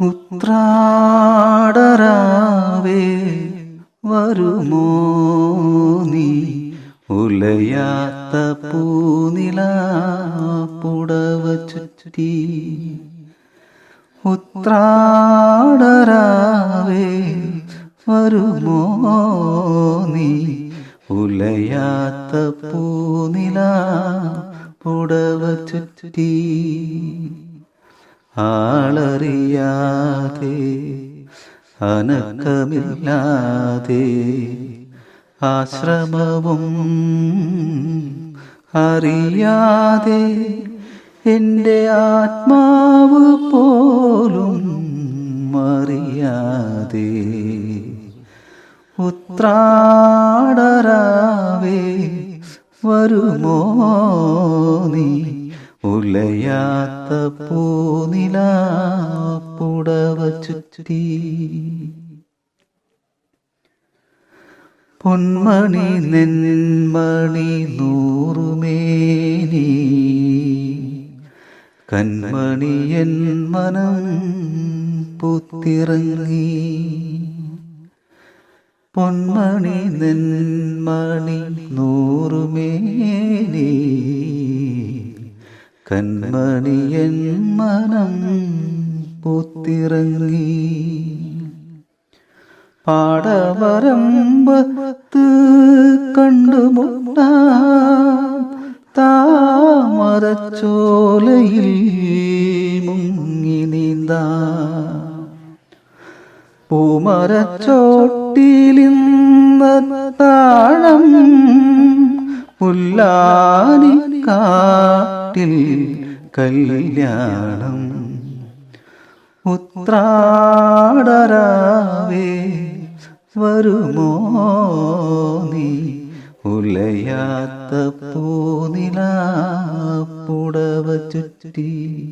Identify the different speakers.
Speaker 1: ഉത്രാടരാവേ വരുമോ നീ? ഉലയാത്ത പൂനില പുടവ ചുറ്റി. ഉത്രാടരാവേ വരുമോ നീ? ഉലയാത്ത പൂനില പുടവ ചുറ്റി. ആളറിയാതെ അനക്കമില്ലാതെ ആശ്രമവും അറിയാതെ എന്റെ ആത്മാവ് പോലും അറിയാതെ ഉത്രാടരാവേ വരുമോ നീ? ഉലയാത്ത പൂനില പുടവ ചുറ്റി. പൊന്മണി നെന്മണി നൂറുമേനി. കന്മണിയൻ മനം പുത്തിറങ്ങി. പൊന്മണി നെന്മണി നൂറുമേനി. കന്മണിയൻ മനം പൂത്തിറങ്ങി. പാടവരമ്പത്ത് കണ്ടുമുട്ട താമരച്ചോലയിൽ മുങ്ങി നീന്ത. പൂമരച്ചോട്ടിലിന്ന താഴം പുല്ലാനി കാട്ടിൽ കല്യാണം. ഉത്രാടരാവേ വരുമോ നീ? ഉലയാത്ത പൂനില പുടവ ചുറ്റി